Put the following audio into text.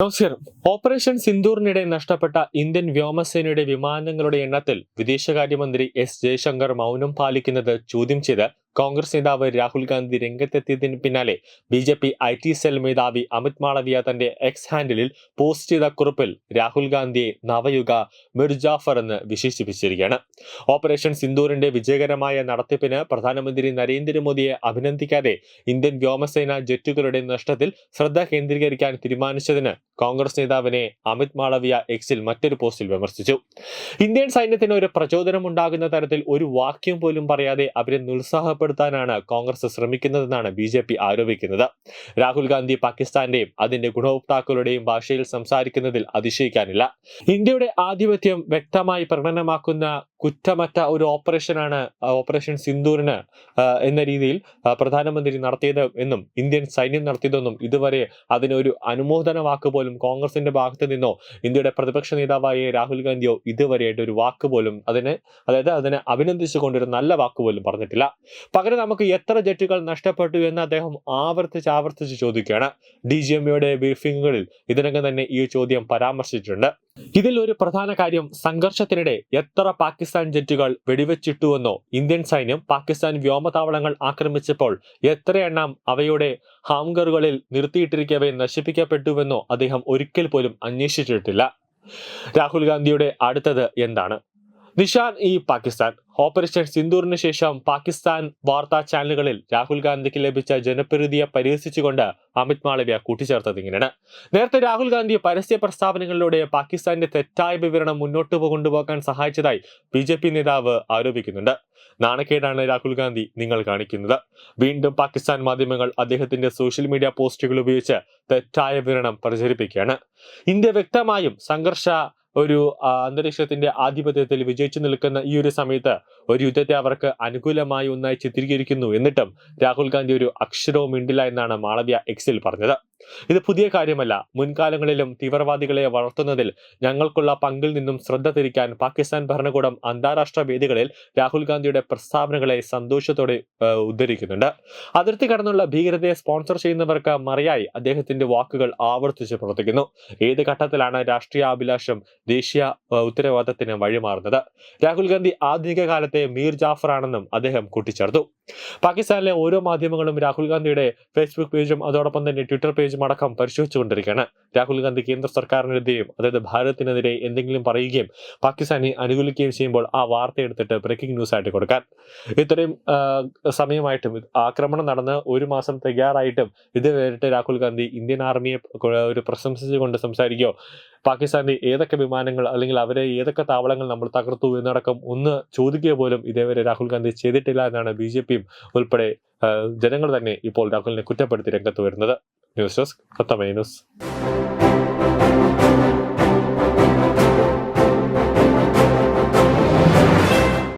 നമസ്കാരം. ഓപ്പറേഷൻ സിന്ദൂറിനിടെ നഷ്ടപ്പെട്ട ഇന്ത്യൻ വ്യോമസേനയുടെ വിമാനങ്ങളുടെ എണ്ണത്തിൽ വിദേശകാര്യമന്ത്രി എസ് ജയശങ്കർ മൗനം പാലിക്കുന്നത് ചോദ്യം ചെയ്ത് കോൺഗ്രസ് നേതാവ് രാഹുൽ ഗാന്ധി രംഗത്തെത്തിയതിന് പിന്നാലെ B J P I T cell മേധാവി അമിത് മാളവിയ തന്റെ എക്സ് ഹാൻഡിലിൽ പോസ്റ്റ് ചെയ്ത കുറിപ്പിൽ രാഹുൽ ഗാന്ധിയെ നവയുഗ മിർജാഫർ എന്ന് വിശേഷിപ്പിച്ചിരിക്കുകയാണ്. ഓപ്പറേഷൻ സിന്ദൂറിന്റെ വിജയകരമായ നടത്തിപ്പിന് പ്രധാനമന്ത്രി നരേന്ദ്രമോദിയെ അഭിനന്ദിക്കാതെ ഇന്ത്യൻ വ്യോമസേന ജെറ്റുകളുടെ നഷ്ടത്തിൽ ശ്രദ്ധ കേന്ദ്രീകരിക്കാൻ തീരുമാനിച്ചതിന് കോൺഗ്രസ് നേതാവിനെ അമിത് മാളവിയ എക്സിൽ മറ്റൊരു പോസ്റ്റിൽ വിമർശിച്ചു. ഇന്ത്യൻ സൈന്യത്തിന് ഒരു പ്രചോദനം ഉണ്ടാകുന്ന തരത്തിൽ ഒരു വാക്യം പോലും പറയാതെ അവരെ നിരുത്സാഹപ്പെടുത്താനാണ് കോൺഗ്രസ് ശ്രമിക്കുന്നതെന്നാണ് ബി ജെ പി ആരോപിക്കുന്നത്. രാഹുൽ ഗാന്ധി പാകിസ്ഥാന്റെയും അതിന്റെ ഗുണഭോക്താക്കളുടെയും ഭാഷയിൽ സംസാരിക്കുന്നതിൽ അതിശയിക്കാനില്ല. ഇന്ത്യയുടെ ആധിപത്യം വ്യക്തമായി പ്രകടനമാക്കുന്ന കുറ്റമറ്റ ഒരു ഓപ്പറേഷനാണ് ഓപ്പറേഷൻ സിന്ദൂറിന് എന്ന രീതിയിൽ പ്രധാനമന്ത്രി നടത്തിയത് എന്നും ഇന്ത്യൻ സൈന്യം നടത്തിയതെന്നും ഇതുവരെ അതിനൊരു അനുമോദന വാക്ക് പോലും കോൺഗ്രസിന്റെ ഭാഗത്ത് നിന്നോ ഇന്ത്യയുടെ പ്രതിപക്ഷ നേതാവായ രാഹുൽ ഗാന്ധിയോ ഇതുവരെയായിട്ട് ഒരു വാക്ക് പോലും അതിനെ അതായത് അതിനെ അഭിനന്ദിച്ചുകൊണ്ട് ഒരു നല്ല വാക്ക് പോലും പറഞ്ഞിട്ടില്ല. പകരം നമുക്ക് എത്ര ജെറ്റുകൾ നഷ്ടപ്പെട്ടു എന്ന് അദ്ദേഹം ആവർത്തിച്ച് ആവർത്തിച്ച് ചോദിക്കുകയാണ്. ഡി ജി എംഒയുടെ ബ്രീഫിങ്ങുകളിൽ ഇതിനകം തന്നെ ഈ ചോദ്യം പരാമർശിച്ചിട്ടുണ്ട്. ഇതിൽ ഒരു പ്രധാന കാര്യം സംഘർഷത്തിനിടെ എത്ര പാകിസ്ഥാൻ ജെറ്റുകൾ വെടിവെച്ചിട്ടുവെന്നോ ഇന്ത്യൻ സൈന്യം പാകിസ്ഥാൻ വ്യോമതാവളങ്ങൾ ആക്രമിച്ചപ്പോൾ എത്ര എണ്ണം അവയുടെ ഹാംഗറുകളിൽ നിർത്തിയിട്ടിരിക്കവെ നശിപ്പിക്കപ്പെട്ടുവെന്നോ അദ്ദേഹം ഒരിക്കൽ പോലും അന്വേഷിച്ചിട്ടില്ല. രാഹുൽ ഗാന്ധിയുടെ അടുത്തത് എന്താണ്? നിഷാൻ ഇ പാകിസ്ഥാൻ. ഓപ്പറേഷൻ സിന്ദൂറിന് ശേഷം പാകിസ്ഥാൻ വാർത്താ ചാനലുകളിൽ രാഹുൽ ഗാന്ധിക്ക് ലഭിച്ച ജനപ്രീതിയെ പരിഹസിച്ചുകൊണ്ട് അമിത് മാളവ്യ കൂട്ടിച്ചേർത്തത് ഇങ്ങനെയാണ്. നേരത്തെ രാഹുൽ ഗാന്ധി പരസ്യ പ്രസ്താവനകളിലൂടെ പാകിസ്ഥാന്റെ തെറ്റായ വിവരണം മുന്നോട്ട് കൊണ്ടുപോകാൻ സഹായിച്ചതായി ബി ജെ പി നേതാവ് ആരോപിക്കുന്നുണ്ട്. നാണക്കേടാണ് രാഹുൽ ഗാന്ധി നിങ്ങൾ കാണിക്കുന്നത്. വീണ്ടും പാകിസ്ഥാൻ മാധ്യമങ്ങൾ അദ്ദേഹത്തിന്റെ സോഷ്യൽ മീഡിയ പോസ്റ്റുകൾ ഉപയോഗിച്ച് തെറ്റായ വിവരണം പ്രചരിപ്പിക്കുകയാണ്. ഇന്ത്യ വ്യക്തമായും സംഘർഷ ഒരു അന്തരീക്ഷത്തിന്റെ ആധിപത്യത്തിൽ വിജയിച്ചു നിൽക്കുന്ന ഈ ഒരു സമയത്ത് ഒരു യുദ്ധത്തെ അവർക്ക് അനുകൂലമായി ഒന്നായി ചിത്രീകരിക്കുന്നു. എന്നിട്ടും രാഹുൽ ഗാന്ധി ഒരു അക്ഷരവും മിണ്ടില്ല എന്നാണ് മാളവ്യ എക്സിൽ പറഞ്ഞത്. ഇത് പുതിയ കാര്യമല്ല. മുൻകാലങ്ങളിലും തീവ്രവാദികളെ വളർത്തുന്നതിൽ ഞങ്ങൾക്കുള്ള പങ്കിൽ നിന്നും ശ്രദ്ധ തിരിക്കാൻ പാകിസ്ഥാൻ ഭരണകൂടം അന്താരാഷ്ട്ര വേദികളിൽ രാഹുൽ ഗാന്ധിയുടെ പ്രസ്താവനകളെ സന്തോഷത്തോടെ ഉദ്ധരിക്കുന്നുണ്ട്. അതിർത്തി കടന്നുള്ള ഭീകരതയെ സ്പോൺസർ ചെയ്യുന്നവർക്ക് മറിയായി അദ്ദേഹത്തിന്റെ വാക്കുകൾ ആവർത്തിച്ച് പ്രവർത്തിക്കുന്നു. ഏത് ഘട്ടത്തിലാണ് രാഷ്ട്രീയ അഭിലാഷം ദേശീയ ഉത്തരവാദിത്തത്തിന് വഴിമാറുന്നത്? രാഹുൽ ഗാന്ധി ആധുനിക കാലത്തെ മീർ ജാഫർ ആണെന്നും അദ്ദേഹം കൂട്ടിച്ചേർത്തു. പാകിസ്ഥാനിലെ ഓരോ മാധ്യമങ്ങളും രാഹുൽ ഗാന്ധിയുടെ ഫേസ്ബുക്ക് പേജും അതോടൊപ്പം തന്നെ ട്വിറ്റർ പേജും അടക്കം പരിശോധിച്ചുകൊണ്ടിരിക്കുകയാണ്. രാഹുൽ ഗാന്ധി കേന്ദ്ര സർക്കാരിനെതിരെയും അതായത് ഭാരതത്തിനെതിരെ എന്തെങ്കിലും പറയുകയും പാകിസ്ഥാനെ അനുകൂലിക്കുകയും ചെയ്യുമ്പോൾ ആ വാർത്ത എടുത്തിട്ട് ബ്രേക്കിംഗ് ന്യൂസ് ആയിട്ട് കൊടുക്കാൻ. ഇത്രയും സമയമായിട്ടും ആക്രമണം നടന്ന് ഒരു മാസം തയ്യാറായിട്ടും ഇത് നേരിട്ട് രാഹുൽ ഗാന്ധി ഇന്ത്യൻ ആർമിയെ ഒരു പ്രശംസിച്ചുകൊണ്ട് സംസാരിക്കുകയോ പാകിസ്ഥാന്റെ ഏതൊക്കെ വിമാനങ്ങൾ അല്ലെങ്കിൽ അവരെ ഏതൊക്കെ താവളങ്ങൾ നമ്മൾ തകർത്തു എന്നടക്കം ഒന്ന് ചോദിക്കുക പോലും ഇതേവരെ രാഹുൽ ഗാന്ധി ചെയ്തിട്ടില്ല എന്നാണ് ബി ജെ പിയും ഉൾപ്പെടെ ജനങ്ങൾ തന്നെ ഇപ്പോൾ രാഹുലിനെ കുറ്റപ്പെടുത്തി രംഗത്ത് വരുന്നത്. News desk news